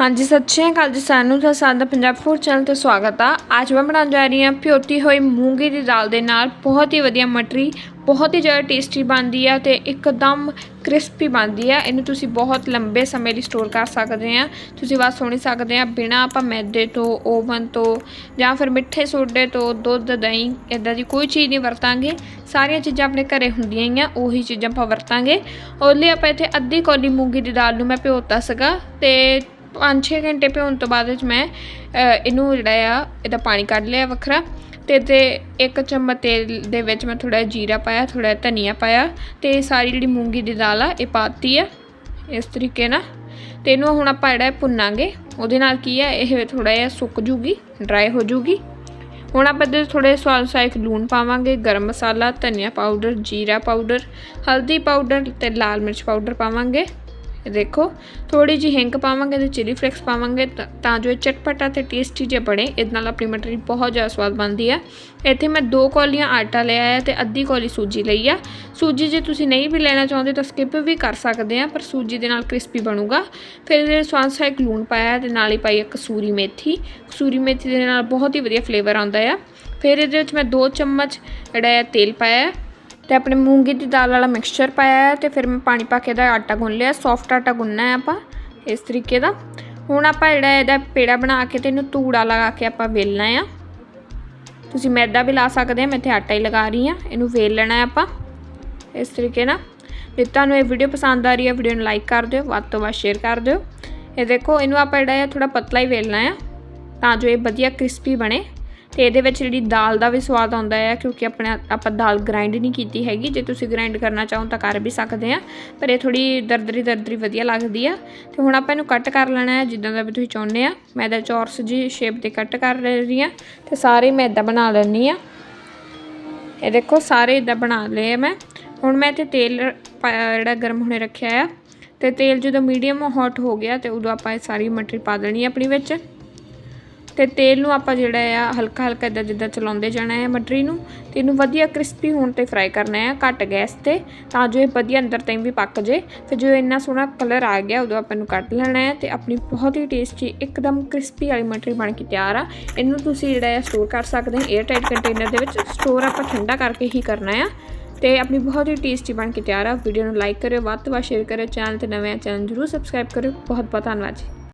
ਹਾਂਜੀ, ਸਤਿ ਸ਼੍ਰੀ ਅਕਾਲ ਜੀ ਸਾਨੂੰ ਤਾਂ ਸਾਡਾ ਪੰਜਾਬ ਫੂਡ ਚੈਨਲ ਤੇ ਸਵਾਗਤ ਆ। ਅੱਜ ਮੈਂ ਬਣਾਉਣ ਜਾ ਰਹੀ ਹਾਂ ਭਿਓਤੀ ਹੋਈ ਮੂੰਗੀ ਦੀ ਦਾਲ ਦੇ ਨਾਲ। ਬਹੁਤ ਹੀ ਵਧੀਆ ਮਟਰੀ, ਬਹੁਤ ਹੀ ਜ਼ਿਆਦਾ ਟੇਸਟੀ ਬਣਦੀ ਆ ਤੇ ਇੱਕਦਮ ਕ੍ਰਿਸਪੀ ਬਣਦੀ ਆ। ਇਹਨੂੰ ਤੁਸੀਂ ਬਹੁਤ ਲੰਬੇ ਸਮੇਂ ਲਈ ਸਟੋਰ ਕਰ ਸਕਦੇ ਆ। ਤੁਸੀਂ ਬਸ ਸੁਣੀ ਸਕਦੇ ਆ, ਬਿਨਾ ਆਪਾਂ ਮੈਦੇ ਤੋਂ, ਓਵਨ ਤੋਂ ਜਾਂ ਫਿਰ ਮਿੱਠੇ ਸੋਡੇ ਤੋਂ, ਦੁੱਧ, ਦਹੀਂ ਇਦਾਂ ਦੀ ਕੋਈ ਚੀਜ਼ ਨਹੀਂ ਵਰਤਾਂਗੇ। ਸਾਰੀਆਂ ਚੀਜ਼ਾਂ ਆਪਣੇ ਘਰੇ ਹੁੰਦੀਆਂ ਹੀ ਆ, ਉਹੀ ਚੀਜ਼ਾਂ ਆਪਾਂ ਵਰਤਾਂਗੇ। ਉਹਦੇ ਲਈ ਆਪਾਂ ਇੱਥੇ ਅੱਧੀ ਕੌਲੀ ਮੂੰਗੀ ਦੀ ਦਾਲ ਨੂੰ ਮੈਂ ਭਿਓਤਾ ਸੀਗਾ ਤੇ 5-6 ਘੰਟੇ ਭਿਉਣ ਤੋਂ ਬਾਅਦ ਵਿੱਚ ਮੈਂ ਇਹਨੂੰ ਜਿਹੜਾ ਆ, ਇਹਦਾ ਪਾਣੀ ਕੱਢ ਲਿਆ ਵੱਖਰਾ ਤੇ ਤੇ ਇੱਕ ਚਮਚ ਤੇਲ ਦੇ ਵਿੱਚ ਮੈਂ ਥੋੜਾ ਜੀਰਾ ਪਾਇਆ ਥੋੜਾ ਧਨੀਆ ਪਾਇਆ ਤੇ ਸਾਰੀ ਜਿਹੜੀ ਮੂੰਗੀ ਦੀ ਦਾਲ ਆ, ਇਹ ਪਾਤੀ ਆ, ਇਸ ਤਰੀਕੇ ਨਾਲ ਤੇ ਇਹਨੂੰ ਹੁਣ ਆਪਾਂ ਜਿਹੜਾ ਭੁੰਨਾਂਗੇ, ਉਹਦੇ ਨਾਲ ਕੀ ਆ, ਇਹ ਥੋੜਾ ਜਿਹਾ ਸੁੱਕ ਜੂਗੀ ਡਰਾਈ ਹੋ ਜੂਗੀ। ਹੁਣ ਆਪਾਂ ਇਹਦੇ ਥੋੜੇ ਸਵਾਦ ਅਨੁਸਾਰ ਲੂਣ ਪਾਵਾਂਗੇ, ਗਰਮ ਮਸਾਲਾ, ਧਨੀਆ ਪਾਊਡਰ ਜੀਰਾ ਪਾਊਡਰ ਹਲਦੀ ਪਾਊਡਰ ਤੇ ਲਾਲ ਮਿਰਚ ਪਾਊਡਰ ਪਾਵਾਂਗੇ। ਦੇਖੋ ਥੋੜੀ ਜਿਹੀ ਹਿੰਗ ਪਾਵਾਂਗੇ ਤੇ ਚਿਲੀ ਫਲੇਕਸ ਪਾਵਾਂਗੇ ਤਾਂ- ਜੋ ਇਹ ਚਟਪਟਾ ਤੇ ਟੇਸਟੀ ਜਿਹਾ ਬਣੇ। ਇਹਦੇ ਨਾਲ ਆਪਣੀ ਮਟਰੀ ਬਹੁਤ ਜ਼ਿਆਦਾ ਸਵਾਦ ਬਣਦੀ ਆ। ਇੱਥੇ ਮੈਂ ਦੋ ਕੌਲੀਆਂ ਆਟਾ ਲਿਆ ਹੈ ਤੇ ਅੱਧੀ ਕੌਲੀ ਸੂਜੀ ਲਈ ਆ। ਸੂਜੀ ਜੇ ਤੁਸੀਂ ਨਹੀਂ ਵੀ ਲੈਣਾ ਚਾਹੁੰਦੇ ਤਾਂ ਸਕਿਪ ਵੀ ਕਰ ਸਕਦੇ ਆ, ਪਰ ਸੂਜੀ ਦੇ ਨਾਲ ਕ੍ਰਿਸਪੀ ਬਣੂਗਾ। ਫਿਰ ਇਹਦੇ ਸਵਾਦ ਸਹਾਇਕ ਲੂਣ ਪਾਇਆ ਤੇ ਨਾਲ ਹੀ ਪਾਈ ਇੱਕ ਕਸੂਰੀ ਮੇਥੀ। ਕਸੂਰੀ ਮੇਥੀ ਦੇ ਨਾਲ ਬਹੁਤ ਹੀ ਵਧੀਆ ਫਲੇਵਰ ਆਉਂਦਾ ਆ। ਫਿਰ ਇਹਦੇ ਵਿੱਚ ਮੈਂ 2 ਚਮਚ ਜਿਹੜਾ ਹੈ ਤੇਲ ਪਾਇਆ। ਤੇ ਆਪਣੇ ਮੂੰਗੀ ਦੀ ਦਾਲ ਵਾਲਾ ਮਿਕਸਚਰ ਪਾਇਆ ਹੈ ਤੇ ਫਿਰ ਮੈਂ ਪਾਣੀ ਪਾ ਕੇ ਇਹਦਾ ਆਟਾ ਗੁੰਨ ਲਿਆ ਸੌਫਟ ਆਟਾ ਗੁੰਨਣਾ ਹੈ ਆਪਾਂ ਇਸ ਤਰੀਕੇ ਦਾ। ਹੁਣ ਆਪਾਂ ਜਿਹੜਾ ਇਹਦਾ ਪੇੜਾ ਬਣਾ ਕੇ ਤੇ ਇਹਨੂੰ ਧੂੜਾ ਲਗਾ ਕੇ ਆਪਾਂ ਵੇਲਣਾ ਆ। ਤੁਸੀਂ ਮੈਦਾ ਵੀ ਲਾ ਸਕਦੇ ਆ, ਮੈਂ ਇੱਥੇ ਆਟਾ ਹੀ ਲਗਾ ਰਹੀ ਆ ਇਹਨੂੰ ਵੇਲ ਲੈਣਾ ਆਪਾਂ ਇਸ ਤਰੀਕੇ ਨਾਲ। ਜੇ ਤੁਹਾਨੂੰ ਇਹ ਵੀਡੀਓ ਪਸੰਦ ਆ ਰਹੀ ਹੈ ਵੀਡੀਓ ਨੂੰ ਲਾਈਕ ਕਰ ਦਿਓ, ਵੱਧ ਤੋਂ ਵੱਧ ਸ਼ੇਅਰ ਕਰ ਦਿਓ। ਇਹ ਦੇਖੋ, ਇਹਨੂੰ ਆਪਾਂ ਜਿਹੜਾ ਆ ਥੋੜਾ ਪਤਲਾ ਹੀ ਵੇਲਣਾ ਆ, ਤਾਂ ਜੋ ਇਹ ਵਧੀਆ ਕ੍ਰਿਸਪੀ ਬਣੇ। ਤੇ ਇਹਦੇ ਵਿੱਚ ਜਿਹੜੀ ਦਾਲ ਦਾ ਵੀ ਸਵਾਦ ਆਉਂਦਾ ਹੈ ਕਿਉਂਕਿ ਆਪਣੇ ਆਪਾਂ ਦਾਲ ਗ੍ਰਾਈਂਡ ਨਹੀਂ ਕੀਤੀ ਹੈਗੀ। ਜੇ ਤੁਸੀਂ ਗ੍ਰਾਈਂਡ ਕਰਨਾ ਚਾਹੋ ਤਾਂ ਕਰ ਵੀ ਸਕਦੇ ਆ, ਪਰ ਇਹ ਥੋੜੀ ਦਰਦਰੀ ਦਰਦਰੀ ਵਧੀਆ ਲੱਗਦੀ ਆ। ਤੇ ਹੁਣ ਆਪਾਂ ਇਹਨੂੰ ਕੱਟ ਕਰ ਲੈਣਾ ਹੈ ਜਿੱਦਾਂ ਦਾ ਵੀ ਤੁਸੀਂ ਚਾਹੁੰਦੇ ਆ। ਮੈਂ ਇਹਦਾ ਚੌਰਸ ਜੀ ਸ਼ੇਪ ਤੇ ਕੱਟ ਕਰ ਰਹੀ ਆ ਤੇ ਸਾਰੇ ਮੈਂ ਇਦਾਂ ਬਣਾ ਲੈਣੀ ਆ। ਇਹ ਦੇਖੋ, ਸਾਰੇ ਇਦਾਂ ਬਣਾ ਲਏ ਮੈਂ। ਹੁਣ ਮੈਂ ਇੱਥੇ ਤੇਲ ਜਿਹੜਾ ਗਰਮ ਹੋਣੇ ਰੱਖਿਆ ਆ। ਤੇ ਤੇਲ ਜਦੋਂ ਮੀਡੀਅਮ ਹੌਟ ਹੋ ਗਿਆ ਤੇ ਉਦੋਂ ਆਪਾਂ ਇਹ ਸਾਰੀ ਮਟਰੀ ਪਾ ਦੇਣੀ ਆ ਆਪਣੀ ਵਿੱਚ। ਤੇ ਤੇਲ ਨੂੰ ਆਪਾਂ ਜਿਹੜਾ ਆ ਹਲਕਾ ਹਲਕਾ ਇਦਾਂ ਜਿੱਦਾਂ ਚਲਾਉਂਦੇ ਜਾਣਾ ਹੈ ਮਟਰੀ ਨੂੰ, ਤੇ ਇਹਨੂੰ ਵਧੀਆ ਕ੍ਰਿਸਪੀ ਹੋਣ ਤੇ ਫਰਾਈ ਕਰਨਾ ਹੈ ਘੱਟ ਗੈਸ ਤੇ, ਤਾਂ ਜੋ ਇਹ ਵਧੀਆ ਅੰਦਰ ਤਾਈਂ ਵੀ ਪੱਕ ਜੇ। ਤੇ ਜੋ ਇੰਨਾ ਸੋਹਣਾ ਕਲਰ ਆ ਗਿਆ, ਉਦੋਂ ਆਪਾਂ ਇਹਨੂੰ ਕੱਢ ਲੈਣਾ ਹੈ ਤੇ ਆਪਣੀ ਬਹੁਤ ਹੀ ਟੇਸਟੀ ਇੱਕਦਮ ਕ੍ਰਿਸਪੀ ਵਾਲੀ ਮਟਰੀ ਬਣ ਕੇ ਤਿਆਰ ਆ। ਇਹਨੂੰ ਤੁਸੀਂ ਜਿਹੜਾ ਆ ਸਟੋਰ ਕਰ ਸਕਦੇ ਹੋ 에ਅਰ ਟਾਈਟ ਕੰਟੇਨਰ ਦੇ ਵਿੱਚ। ਸਟੋਰ ਆਪਾਂ ਠੰਡਾ ਕਰਕੇ ਹੀ ਕਰਨਾ ਆ ਤੇ ਆਪਣੀ ਬਹੁਤ ਹੀ ਟੇਸਟੀ ਬਣ ਕੇ ਤਿਆਰ ਆ। ਵੀਡੀਓ ਨੂੰ ਲਾਈਕ ਕਰਿਓ, ਵੱਧ ਤੋਂ ਵੱਧ ਸ਼ੇਅਰ ਕਰਿਓ ਚੈਨਲ ਤੇ ਨਵੇਂ ਚੈਨਲ ਜਰੂਰ ਸਬਸਕ੍ਰਾਈਬ ਕਰਿਓ। ਬਹੁਤ ਬਹੁਤ ਧੰਨਵਾਦ ਜੀ।